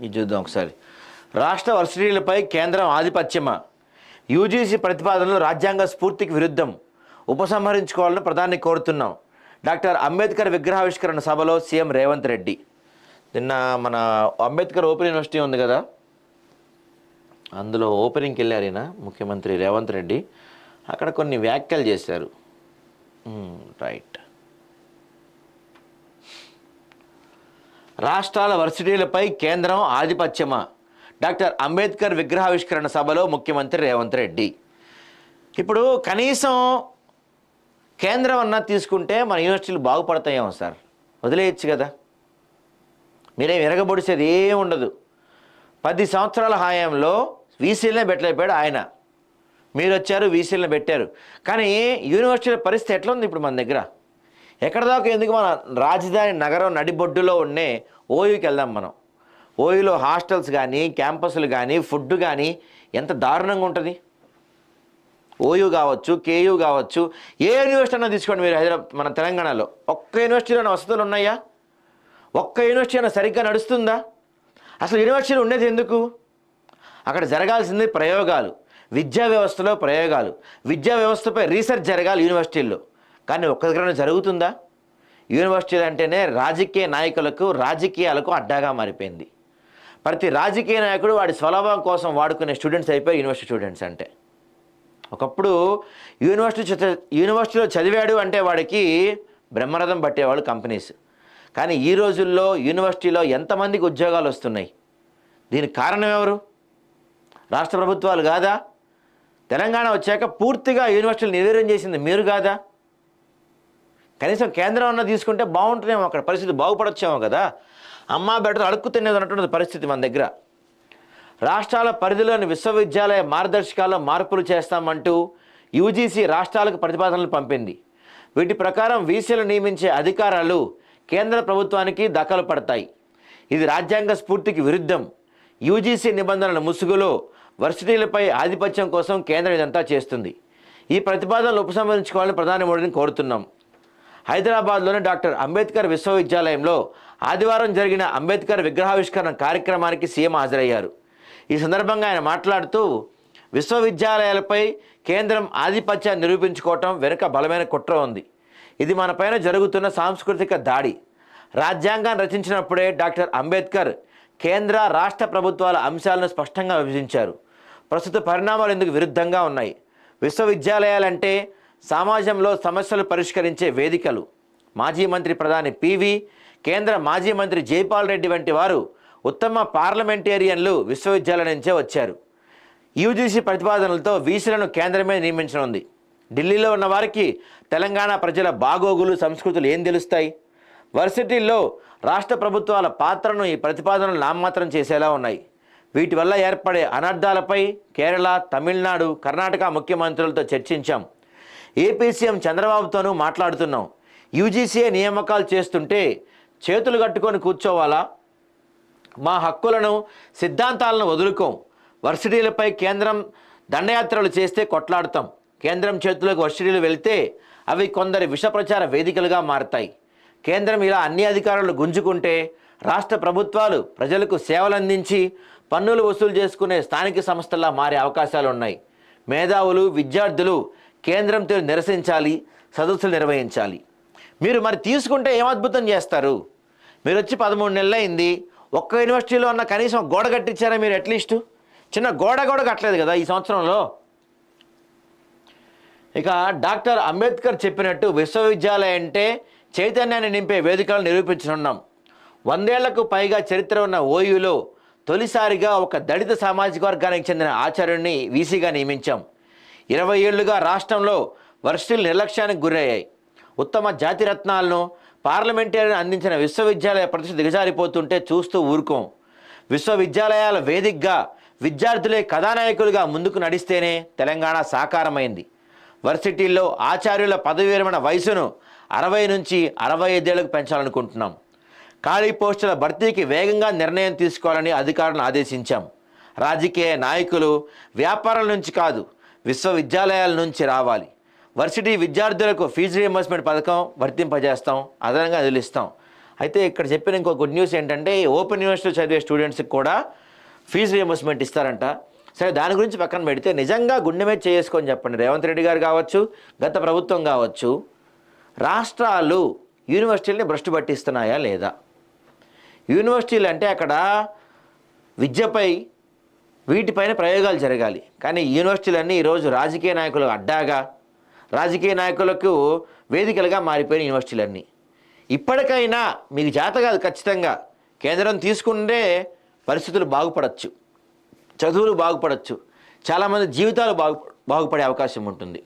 ఇది చూద్దాం ఒకసారి. రాష్ట్ర వర్సిటీలపై కేంద్రం ఆధిపత్యమా? యూజీసీ ప్రతిపాదనలు రాజ్యాంగ స్ఫూర్తికి విరుద్ధం. ఉపసంహరించుకోవాలని ప్రధాని కోరుతున్నాం. డాక్టర్ అంబేద్కర్ విగ్రహావిష్కరణ సభలో సీఎం రేవంత్ రెడ్డి. నిన్న మన అంబేద్కర్ ఓపెన్ యూనివర్సిటీ ఉంది కదా? అందులో ఓపెనింగ్కి వెళ్ళారు ఈయన ముఖ్యమంత్రి రేవంత్ రెడ్డి. అక్కడ కొన్ని వ్యాఖ్యలు చేశారు. రైట్. రాష్ట్రాల వర్సిటీలపై కేంద్రం ఆధిపత్యమా? డాక్టర్ అంబేద్కర్ విగ్రహావిష్కరణ సభలో ముఖ్యమంత్రి రేవంత్ రెడ్డి. ఇప్పుడు కనీసం కేంద్రం అన్నా తీసుకుంటే మన యూనివర్సిటీలు బాగుపడతాయేమో సార్. వదిలేయచ్చు కదా. మీరేం ఎరగబొడిసేది ఏం ఉండదు. పది సంవత్సరాల హాయంలో వీసీలనే పెట్టలేపాడు ఆయన. మీరు వచ్చారు వీసీలను పెట్టారు. కానీ యూనివర్సిటీల పరిస్థితి ఎట్లా ఉంది ఇప్పుడు మన దగ్గర? ఎక్కడ దాకా ఎందుకు మన రాజధాని నగరం నడిబొడ్డులో ఉండే ఓయూకి వెళ్దాం మనం? ఓయూలో హాస్టల్స్ కానీ క్యాంపస్లు కానీ ఫుడ్ కానీ ఎంత దారుణంగా ఉంటుంది? ఓయూ కావచ్చు కేయూ కావచ్చు ఏ యూనివర్సిటీ అన్నా తీసుకోండి మీరు హైదరాబాద్ మన తెలంగాణలో. ఒక్క యూనివర్సిటీలోనే వసతులు ఉన్నాయా? ఒక్క యూనివర్సిటీ అయినా సరిగ్గా నడుస్తుందా? అసలు యూనివర్సిటీలు ఉండేది ఎందుకు? అక్కడ జరగాల్సింది ప్రయోగాలు. విద్యా వ్యవస్థలో ప్రయోగాలు. విద్యా వ్యవస్థపై రీసెర్చ్ జరగాలి యూనివర్సిటీల్లో. కానీ ఒక్క దగ్గర జరుగుతుందా? యూనివర్సిటీలు అంటేనే రాజకీయ నాయకులకు రాజకీయాలకు అడ్డాగా మారిపోయింది. ప్రతి రాజకీయ నాయకుడు వాడి స్వలాభం కోసం వాడుకునే స్టూడెంట్స్ అయిపోయి యూనివర్సిటీ స్టూడెంట్స్ అంటే. ఒకప్పుడు యూనివర్సిటీ యూనివర్సిటీలో చదివాడు అంటే వాడికి బ్రహ్మరథం పట్టేవాళ్ళు కంపెనీస్. కానీ ఈ రోజుల్లో యూనివర్సిటీలో ఎంతమందికి ఉద్యోగాలు వస్తున్నాయి? దీనికి కారణం ఎవరు? రాష్ట్ర ప్రభుత్వాలు కాదా? తెలంగాణ వచ్చాక పూర్తిగా యూనివర్సిటీలు నిర్వీర్యం చేసింది మీరు కాదా? కనీసం కేంద్రం అన్న తీసుకుంటే బాగుంటుందేమో అక్కడ పరిస్థితి బాగుపడొచ్చేమో కదా. అమ్మ బెటర్ అడుక్కు తినేది అన్నటువంటి పరిస్థితి మన దగ్గర. రాష్ట్రాల పరిధిలోని విశ్వవిద్యాలయ మార్గదర్శకాల్లో మార్పులు చేస్తామంటూ యూజీసీ రాష్ట్రాలకు ప్రతిపాదనలు పంపింది. వీటి ప్రకారం వీసీలు నియమించే అధికారాలు కేంద్ర ప్రభుత్వానికి దఖలు పడతాయి. ఇది రాజ్యాంగ స్ఫూర్తికి విరుద్ధం. యూజీసీ నిబంధనల ముసుగులో వర్సిటీలపై ఆధిపత్యం కోసం కేంద్రం ఇదంతా చేస్తుంది. ఈ ప్రతిపాదనలు ఉపసంహరించుకోవాలని ప్రధాని మోడీని కోరుతున్నాం. హైదరాబాద్లోని డాక్టర్ అంబేద్కర్ విశ్వవిద్యాలయంలో ఆదివారం జరిగిన అంబేద్కర్ విగ్రహావిష్కరణ కార్యక్రమానికి సీఎం హాజరయ్యారు. ఈ సందర్భంగా ఆయన మాట్లాడుతూ విశ్వవిద్యాలయాలపై కేంద్రం ఆధిపత్యాన్ని నిరూపించుకోవటం వెనుక బలమైన కుట్ర ఉంది. ఇది మనపైన జరుగుతున్న సాంస్కృతిక దాడి. రాజ్యాంగాన్ని రచించినప్పుడే డాక్టర్ అంబేద్కర్ కేంద్ర రాష్ట్ర ప్రభుత్వాల అంశాలను స్పష్టంగా విభజించారు. ప్రస్తుత పరిణామాలు ఇందుకు విరుద్ధంగా ఉన్నాయి. విశ్వవిద్యాలయాలంటే సమాజంలో సమస్యలు పరిష్కరించే వేదికలు. మాజీ మంత్రి ప్రధాని పివి కేంద్ర మాజీ మంత్రి జైపాల్ రెడ్డి వంటి వారు ఉత్తమ పార్లమెంటేరియన్లు విశ్వవిద్యాలయం నుంచే వచ్చారు. యూజీసీ ప్రతిపాదనలతో వీసీలను కేంద్రమే నియమించనుంది. ఢిల్లీలో ఉన్న వారికి తెలంగాణ ప్రజల బాగోగులు సంస్కృతులు ఏం తెలుస్తాయి? వర్సిటీల్లో రాష్ట్ర ప్రభుత్వాల పాత్రను ఈ ప్రతిపాదనలు నామమాత్రం చేసేలా ఉన్నాయి. వీటి వల్ల ఏర్పడే అనర్థాలపై కేరళ తమిళనాడు కర్ణాటక ముఖ్యమంత్రులతో చర్చించాం. ఏపీ సీఎం చంద్రబాబుతోనూ మాట్లాడుతున్నాం. యూజీసీఏ నియామకాలు చేస్తుంటే చేతులు కట్టుకొని కూర్చోవాలా? మా హక్కులను సిద్ధాంతాలను వదులుకోం. వర్సిటీలపై కేంద్రం దండయాత్రలు చేస్తే కొట్లాడతాం. కేంద్రం చేతులకు వర్సిటీలు వెళ్తే అవి కొందరి విష ప్రచార వేదికలుగా మారతాయి. కేంద్రం ఇలా అన్ని అధికారులు గుంజుకుంటే రాష్ట్ర ప్రభుత్వాలు ప్రజలకు సేవలందించి పన్నులు వసూలు చేసుకునే స్థానిక సంస్థలా మారే అవకాశాలు ఉన్నాయి మేధావులు విద్యార్థులు కేంద్రంతో నిరసించాలి సదస్సులు నిర్వహించాలి. మీరు మరి తీసుకుంటే ఏం అద్భుతం చేస్తారు? మీరు వచ్చి పదమూడు నెలలు అయింది ఒక్క యూనివర్సిటీలో ఉన్న కనీసం గోడ కట్టించారా మీరు అట్లీస్ట్? చిన్న గోడ కూడా కట్టలేదు కదా ఈ సంవత్సరంలో? ఇక డాక్టర్ అంబేద్కర్ చెప్పినట్టు విశ్వవిద్యాలయం అంటే చైతన్యాన్ని నింపే వేదికలను నిరూపించనున్నాం. వందేళ్ళకు పైగా చరిత్ర ఉన్న ఓయూలో తొలిసారిగా ఒక దళిత సామాజిక వర్గానికి చెందిన ఆచార్యుడిని వీసీగా నియమించాం. ఇరవై ఏళ్ళుగా రాష్ట్రంలో వర్సిటీలు నిర్లక్ష్యానికి గురయ్యాయి. ఉత్తమ జాతిరత్నాలను పార్లమెంటరీని అందించిన విశ్వవిద్యాలయ ప్రతిష్ట దిగజారిపోతుంటే చూస్తూ ఊరుకోం. విశ్వవిద్యాలయాల వేదికగా విద్యార్థులే కథానాయకులుగా ముందుకు నడిస్తేనే తెలంగాణ సాకారమైంది. వర్సిటీల్లో ఆచార్యుల పదవి విరమణ వయసును అరవై నుంచి అరవై ఐదేళ్ళకు పెంచాలనుకుంటున్నాం. ఖాళీ పోస్టుల భర్తీకి వేగంగా నిర్ణయం తీసుకోవాలని అధికారులను ఆదేశించాం. రాజకీయ నాయకులు వ్యాపారాల నుంచి కాదు విశ్వవిద్యాలయాల నుంచి రావాలి. వర్సిటీ విద్యార్థులకు ఫీజు రియంబర్స్మెంట్ పథకం వర్తింపజేస్తాం అదనంగా వదిలిస్తాం. అయితే ఇక్కడ చెప్పిన ఇంకో గుడ్ న్యూస్ ఏంటంటే ఓపెన్ యూనివర్సిటీ చదివే స్టూడెంట్స్కి కూడా ఫీజు రియంబర్స్మెంట్ ఇస్తారంట. సరే దాని గురించి పక్కన పెడితే నిజంగా గుండె మీద చేసుకొని చెప్పండి. రేవంత్ రెడ్డి గారు కావచ్చు గత ప్రభుత్వం కావచ్చు రాష్ట్రాలు యూనివర్సిటీలని భ్రష్టు పట్టిస్తున్నాయా లేదా? యూనివర్సిటీలు అంటే అక్కడ విద్యపై వీటిపైన ప్రయోగాలు జరగాలి. కానీ యూనివర్సిటీలన్నీ ఈరోజు రాజకీయ నాయకులు అడ్డాగా రాజకీయ నాయకులకు వేదికలుగా మారిపోయిన యూనివర్సిటీలన్నీ. ఇప్పటికైనా మీకు జాత కాదు ఖచ్చితంగా. కేంద్రం తీసుకుంటే పరిస్థితులు బాగుపడచ్చు. చదువులు బాగుపడచ్చు. చాలామంది జీవితాలు బాగు బాగుపడే అవకాశం ఉంటుంది.